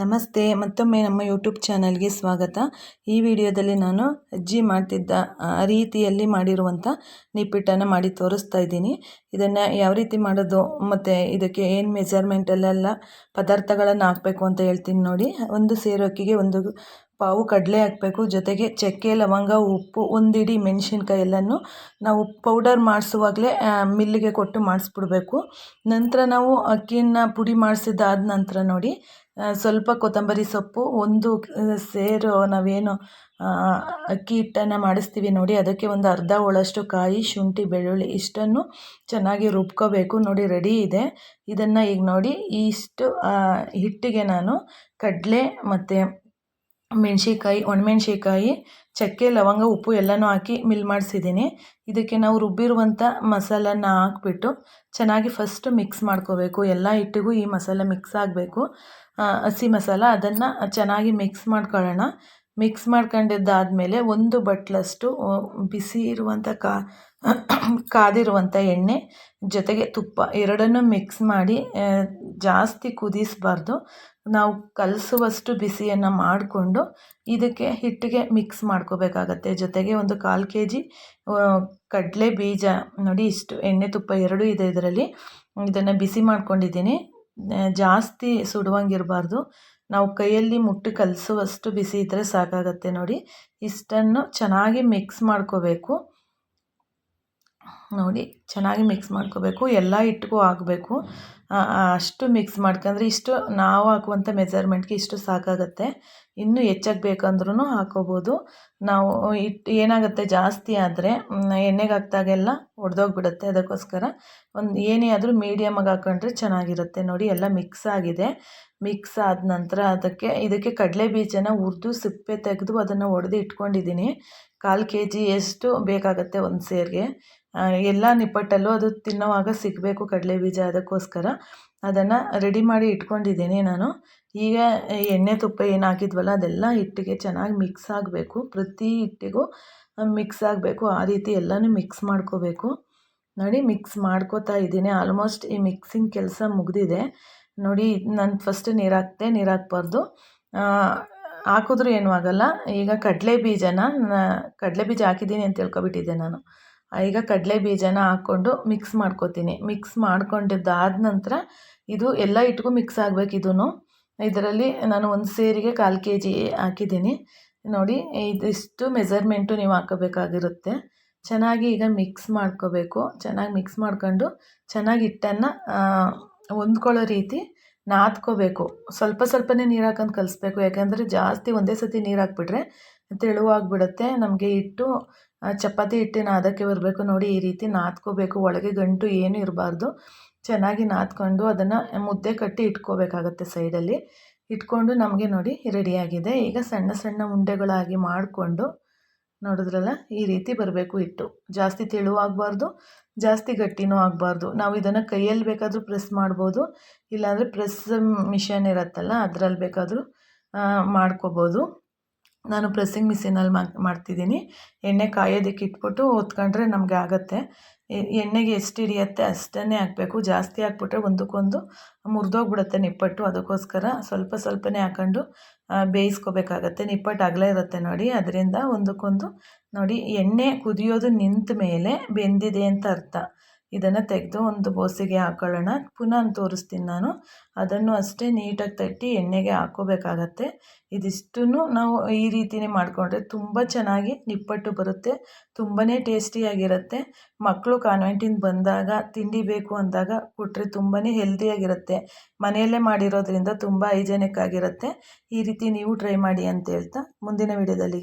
ನಮಸ್ತೆ, ಮತ್ತೊಮ್ಮೆ ನಮ್ಮ ಯೂಟ್ಯೂಬ್ ಚಾನಲ್ಗೆ ಸ್ವಾಗತ. ಈ ವಿಡಿಯೋದಲ್ಲಿ ನಾನು ಅಜ್ಜಿ ಮಾಡ್ತಿದ್ದ ರೀತಿಯಲ್ಲಿ ಮಾಡಿರುವಂಥ ನಿಪ್ಪಿಟ್ಟನ್ನು ಮಾಡಿ ತೋರಿಸ್ತಾ ಇದ್ದೀನಿ. ಇದನ್ನು ಯಾವ ರೀತಿ ಮಾಡೋದು, ಮತ್ತು ಇದಕ್ಕೆ ಏನು ಮೆಜರ್ಮೆಂಟಲ್ಲೆಲ್ಲ ಪದಾರ್ಥಗಳನ್ನು ಹಾಕಬೇಕು ಅಂತ ಹೇಳ್ತೀನಿ ನೋಡಿ. ಒಂದು ಸೇರೋಕ್ಕಿಗೆ ಒಂದು ಪಾವು ಕಡಲೆ ಹಾಕಬೇಕು. ಜೊತೆಗೆ ಚಕ್ಕೆ, ಲವಂಗ, ಉಪ್ಪು, ಒಂದಿಡಿ ಮೆಣಸಿನ್ಕಾಯಿ ಎಲ್ಲನೂ ನಾವು ಪೌಡರ್ ಮಾಡಿಸುವಾಗಲೇ ಮಿಲ್ಲಿಗೆ ಕೊಟ್ಟು ಮಾಡಿಸ್ಬಿಡ್ಬೇಕು. ನಂತರ ನಾವು ಅಕ್ಕಿಯನ್ನು ಪುಡಿ ಮಾಡಿಸಿದ್ದಾದ ನಂತರ ನೋಡಿ ಸ್ವಲ್ಪ ಕೊತ್ತಂಬರಿ ಸೊಪ್ಪು, ಒಂದು ಸೇರು ನಾವೇನು ಅಕ್ಕಿ ಹಿಟ್ಟನ್ನು ಮಾಡಿಸ್ತೀವಿ ನೋಡಿ, ಅದಕ್ಕೆ ಒಂದು ಅರ್ಧ ಒಳಷ್ಟು ಕಾಯಿ, ಶುಂಠಿ, ಬೆಳ್ಳುಳ್ಳಿ ಇಷ್ಟನ್ನು ಚೆನ್ನಾಗಿ ರುಬ್ಕೋಬೇಕು. ನೋಡಿ ರೆಡಿ ಇದೆ. ಇದನ್ನು ಈಗ ನೋಡಿ, ಇಷ್ಟು ಹಿಟ್ಟಿಗೆ ನಾನು ಕಡಲೆ ಮತ್ತು ಮೆಣ್ಸಿನ್ಕಾಯಿ, ಒಣಮೆಣ್ಸಿನ್ಕಾಯಿ, ಚಕ್ಕೆ, ಲವಂಗ, ಉಪ್ಪು ಎಲ್ಲನೂ ಹಾಕಿ ಮಿಲ್ ಮಾಡಿಸಿದ್ದೀನಿ. ಇದಕ್ಕೆ ನಾವು ರುಬ್ಬಿರುವಂಥ ಮಸಾಲನ ಹಾಕ್ಬಿಟ್ಟು ಚೆನ್ನಾಗಿ ಫಸ್ಟ್ ಮಿಕ್ಸ್ ಮಾಡ್ಕೋಬೇಕು. ಎಲ್ಲ ಹಿಟ್ಟಿಗೂ ಈ ಮಸಾಲೆ ಮಿಕ್ಸ್ ಆಗಬೇಕು. ಹಸಿ ಮಸಾಲ ಅದನ್ನು ಚೆನ್ನಾಗಿ ಮಿಕ್ಸ್ ಮಾಡ್ಕೊಳ್ಳೋಣ. ಮಿಕ್ಸ್ ಮಾಡ್ಕೊಂಡಿದ್ದಾದ್ಮೇಲೆ ಒಂದು ಬಟ್ಲಷ್ಟು ಬಿಸಿ ಇರುವಂಥ ಕಾ, ಕಾದಿರುವಂಥ ಎಣ್ಣೆ, ಜೊತೆಗೆ ತುಪ್ಪ ಎರಡನ್ನೂ ಮಿಕ್ಸ್ ಮಾಡಿ ಜಾಸ್ತಿ ಕುದಿಸಬಾರ್ದು. ನಾವು ಕಲಸುವಷ್ಟು ಬಿಸಿಯನ್ನು ಮಾಡಿಕೊಂಡು ಇದಕ್ಕೆ ಹಿಟ್ಟಿಗೆ ಮಿಕ್ಸ್ ಮಾಡ್ಕೋಬೇಕಾಗತ್ತೆ. ಜೊತೆಗೆ ಒಂದು ಕಾಲು ಕೆ ಜಿ ಕಡಲೆ ಬೀಜ ನೋಡಿ ಇಷ್ಟು, ಎಣ್ಣೆ ತುಪ್ಪ ಎರಡೂ ಇದೆ ಇದರಲ್ಲಿ. ಇದನ್ನು ಬಿಸಿ ಮಾಡ್ಕೊಂಡಿದ್ದೀನಿ. ಜಾಸ್ತಿ ಸುಡುವಂಗಿರಬಾರ್ದು. ನಾವು ಕೈಯಲ್ಲಿ ಮುಟ್ಟಿ ಕಲಸುವಷ್ಟು ಬಿಸಿ ಇದ್ದರೆ ಸಾಕಾಗತ್ತೆ ನೋಡಿ. ಇಷ್ಟನ್ನು ಚೆನ್ನಾಗಿ ಮಿಕ್ಸ್ ಮಾಡ್ಕೋಬೇಕು. ನೋಡಿ, ಚೆನ್ನಾಗಿ ಮಿಕ್ಸ್ ಮಾಡ್ಕೋಬೇಕು. ಎಲ್ಲ ಹಿಟ್ಟಿಗೂ ಆಗಬೇಕು ಅಷ್ಟು ಮಿಕ್ಸ್ ಮಾಡ್ಕೊಂಡ್ರೆ ಇಷ್ಟು ನಾವು ಹಾಕುವಂಥ ಮೆಜರ್ಮೆಂಟ್ಗೆ ಇಷ್ಟು ಸಾಕಾಗುತ್ತೆ. ಇನ್ನೂ ಹೆಚ್ಚಾಗಿ ಬೇಕಂದ್ರೂ ಹಾಕೋಬೋದು. ನಾವು ಹಿಟ್ಟು ಏನಾಗುತ್ತೆ ಜಾಸ್ತಿ ಆದರೆ ಎಣ್ಣೆಗೆ ಹಾಕಿದಾಗೆಲ್ಲ ಒಡೆದೋಗ್ಬಿಡುತ್ತೆ ಅದಕ್ಕೋಸ್ಕರ. ಒಂದು ಏನೇ ಆದರೂ ಮೀಡಿಯಮಾಗಿ ಹಾಕೊಂಡ್ರೆ ಚೆನ್ನಾಗಿರುತ್ತೆ. ನೋಡಿ, ಎಲ್ಲ ಮಿಕ್ಸ್ ಆಗಿದೆ. ಮಿಕ್ಸ್ ಆದ ನಂತರ ಅದಕ್ಕೆ, ಇದಕ್ಕೆ ಕಡಲೆ ಬೀಜನ ಹುರಿದು ಸಿಪ್ಪೆ ತೆಗೆದು ಅದನ್ನು ಒಡೆದು ಇಟ್ಕೊಂಡಿದ್ದೀನಿ. ಕಾಲು ಕೆ ಜಿಯಷ್ಟು ಬೇಕಾಗುತ್ತೆ ಒಂದು ಸೇರಿಗೆ? ಎಲ್ಲ ನಿಪ್ಪಟ್ಟಲ್ಲೂ ಅದು ತಿನ್ನೋವಾಗ ಸಿಗಬೇಕು ಕಡಲೆ ಬೀಜ ಅದಕ್ಕೋಸ್ಕರ. ಅದನ್ನು ರೆಡಿ ಮಾಡಿ ಇಟ್ಕೊಂಡಿದ್ದೀನಿ ನಾನು. ಈಗ ಎಣ್ಣೆ ತುಪ್ಪ ಏನು ಹಾಕಿದ್ವಲ್ಲ, ಅದೆಲ್ಲ ಹಿಟ್ಟಿಗೆ ಚೆನ್ನಾಗಿ ಮಿಕ್ಸ್ ಆಗಬೇಕು. ಪ್ರತಿ ಹಿಟ್ಟಿಗೂ ಮಿಕ್ಸ್ ಆಗಬೇಕು. ಆ ರೀತಿ ಎಲ್ಲನೂ ಮಿಕ್ಸ್ ಮಾಡ್ಕೋಬೇಕು. ನೋಡಿ ಮಿಕ್ಸ್ ಮಾಡ್ಕೋತಾ ಇದ್ದೀನಿ. ಆಲ್ಮೋಸ್ಟ್ ಈ ಮಿಕ್ಸಿಂಗ್ ಕೆಲಸ ಮುಗಿದಿದೆ. ನೋಡಿ, ನಾನು ಫಸ್ಟ್ ನೀರು ಹಾಕ್ತೆ, ನೀರು ಹಾಕ್ಬಾರ್ದು. ಹಾಕಿದ್ರೂ ಏನೂ ಆಗೋಲ್ಲ. ಈಗ ಕಡಲೆ ಬೀಜನ ಕಡಲೆ ಬೀಜ ಹಾಕಿದ್ದೀನಿ ಅಂತ ತಿಳ್ಕೊಬಿಟ್ಟಿದ್ದೆ ನಾನು. ಈಗ ಕಡಲೆ ಬೀಜನ ಹಾಕ್ಕೊಂಡು ಮಿಕ್ಸ್ ಮಾಡ್ಕೊತೀನಿ. ಮಿಕ್ಸ್ ಮಾಡ್ಕೊಂಡಿದ್ದಾದ ನಂತರ ಇದು ಎಲ್ಲ ಹಿಟ್ಗೂ ಮಿಕ್ಸ್ ಆಗಬೇಕು ಇದೂ ಇದರಲ್ಲಿ ನಾನು ಒಂದು ಸೇರಿಗೆ ಕಾಲು ಕೆ ಜಿ ಹಾಕಿದ್ದೀನಿ. ನೋಡಿ, ಇದಿಷ್ಟು ಮೆಸರ್ಮೆಂಟು ನೀವು ಹಾಕೋಬೇಕಾಗಿರುತ್ತೆ. ಚೆನ್ನಾಗಿ ಈಗ ಮಿಕ್ಸ್ ಮಾಡ್ಕೋಬೇಕು. ಚೆನ್ನಾಗಿ ಮಿಕ್ಸ್ ಮಾಡ್ಕೊಂಡು ಚೆನ್ನಾಗಿ ಹಿಟ್ಟನ್ನು ಹೊಂದ್ಕೊಳ್ಳೋ ರೀತಿ ನಾದ್ಕೋಬೇಕು. ಸ್ವಲ್ಪ ಸ್ವಲ್ಪನೇ ನೀರು ಹಾಕೊಂಡು ಕಲಿಸ್ಬೇಕು. ಯಾಕೆಂದರೆ ಜಾಸ್ತಿ ಒಂದೇ ಸತಿ ನೀರು ಹಾಕ್ಬಿಟ್ರೆ ತೆಳುವಾಗಿಬಿಡುತ್ತೆ. ನಮಗೆ ಹಿಟ್ಟು ಚಪಾತಿ ಹಿಟ್ಟಿನ ಅದಕ್ಕೆ ಬರಬೇಕು ನೋಡಿ, ಈ ರೀತಿ ನಾದ್ಕೋಬೇಕು. ಒಳಗೆ ಗಂಟು ಏನು ಇರಬಾರ್ದು. ಚೆನ್ನಾಗಿ ನಾದ್ಕೊಂಡು ಅದನ್ನು ಮುದ್ದೆ ಕಟ್ಟಿ ಇಟ್ಕೋಬೇಕಾಗತ್ತೆ ಸೈಡಲ್ಲಿ. ಇಟ್ಕೊಂಡು ನಮಗೆ ನೋಡಿ ರೆಡಿಯಾಗಿದೆ. ಈಗ ಸಣ್ಣ ಸಣ್ಣ ಉಂಡೆಗಳಾಗಿ ಮಾಡಿಕೊಂಡು ನೋಡಿದ್ರಲ್ಲ, ಈ ರೀತಿ ಬರಬೇಕು ಹಿಟ್ಟು. ಜಾಸ್ತಿ ತೆಳುವಾಗಬಾರ್ದು ಜಾಸ್ತಿ ಗಟ್ಟಿನೂ ಆಗಬಾರ್ದು. ನಾವು ಇದನ್ನು ಕೈಯಲ್ಲಿ ಬೇಕಾದರೂ ಪ್ರೆಸ್ ಮಾಡ್ಬೋದು, ಇಲ್ಲಾಂದರೆ ಪ್ರೆಸ್ ಮಿಷನ್ ಇರುತ್ತಲ್ಲ, ಅದರಲ್ಲಿ ಬೇಕಾದರೂ ಮಾಡ್ಕೋಬೋದು. ನಾನು ಪ್ರೆಸ್ಸಿಂಗ್ ಮಿಷಿನಲ್ಲಿ ಮಾಡ್ತಿದ್ದೀನಿ. ಎಣ್ಣೆ ಕಾಯೋದಕ್ಕೆ ಇಟ್ಬಿಟ್ಟು ಹೊತ್ಕೊಂಡ್ರೆ ನಮಗೆ ಆಗುತ್ತೆ. ಎಣ್ಣೆಗೆ ಎಷ್ಟು ಹಿಡಿಯತ್ತೆ ಅಷ್ಟನ್ನೇ ಹಾಕಬೇಕು. ಜಾಸ್ತಿ ಹಾಕ್ಬಿಟ್ರೆ ಒಂದಕ್ಕೊಂದು ಮುರಿದೋಗ್ಬಿಡುತ್ತೆ ನಿಪ್ಪಟ್ಟು. ಅದಕ್ಕೋಸ್ಕರ ಸ್ವಲ್ಪ ಸ್ವಲ್ಪನೇ ಹಾಕೊಂಡು ಬೇಯಿಸ್ಕೋಬೇಕಾಗತ್ತೆ. ನಿಪ್ಪಟ್ಟು ಆಗಲೇ ಇರುತ್ತೆ ನೋಡಿ. ಅದರಿಂದ ಒಂದಕ್ಕೊಂದು ನೋಡಿ, ಎಣ್ಣೆ ಕುದಿಯೋದು ನಿಂತ ಮೇಲೆ ಬೆಂದಿದೆ ಅಂತ ಅರ್ಥ. ಇದನ್ನು ತೆಗೆದು ಒಂದು ಬೋಸಿಗೆ ಹಾಕೊಳ್ಳೋಣ. ಪುನಃ ತೋರಿಸ್ತೀನಿ ನಾನು. ಅದನ್ನು ಅಷ್ಟೇ ನೀಟಾಗಿ ತಟ್ಟಿ ಎಣ್ಣೆಗೆ ಹಾಕ್ಕೋಬೇಕಾಗತ್ತೆ. ಇದಿಷ್ಟನ್ನು ನಾವು ಈ ರೀತಿಯೇ ಮಾಡಿಕೊಂಡ್ರೆ ತುಂಬ ಚೆನ್ನಾಗಿ ನಿಪ್ಪಟ್ಟು ಬರುತ್ತೆ. ತುಂಬಾ ಟೇಸ್ಟಿಯಾಗಿರುತ್ತೆ. ಮಕ್ಕಳು ಕಾನ್ವೆಂಟಿಂದ ಬಂದಾಗ, ತಿಂಡಿ ಬೇಕು ಅಂದಾಗ ಕೊಟ್ಟರೆ ತುಂಬಾ ಹೆಲ್ದಿಯಾಗಿರುತ್ತೆ. ಮನೆಯಲ್ಲೇ ಮಾಡಿರೋದ್ರಿಂದ ತುಂಬ ಹೈಜೆನಿಕ್ ಆಗಿರುತ್ತೆ. ಈ ರೀತಿ ನೀವು ಟ್ರೈ ಮಾಡಿ ಅಂತ ಹೇಳ್ತಾ ಮುಂದಿನ ವಿಡಿಯೋದಲ್ಲಿ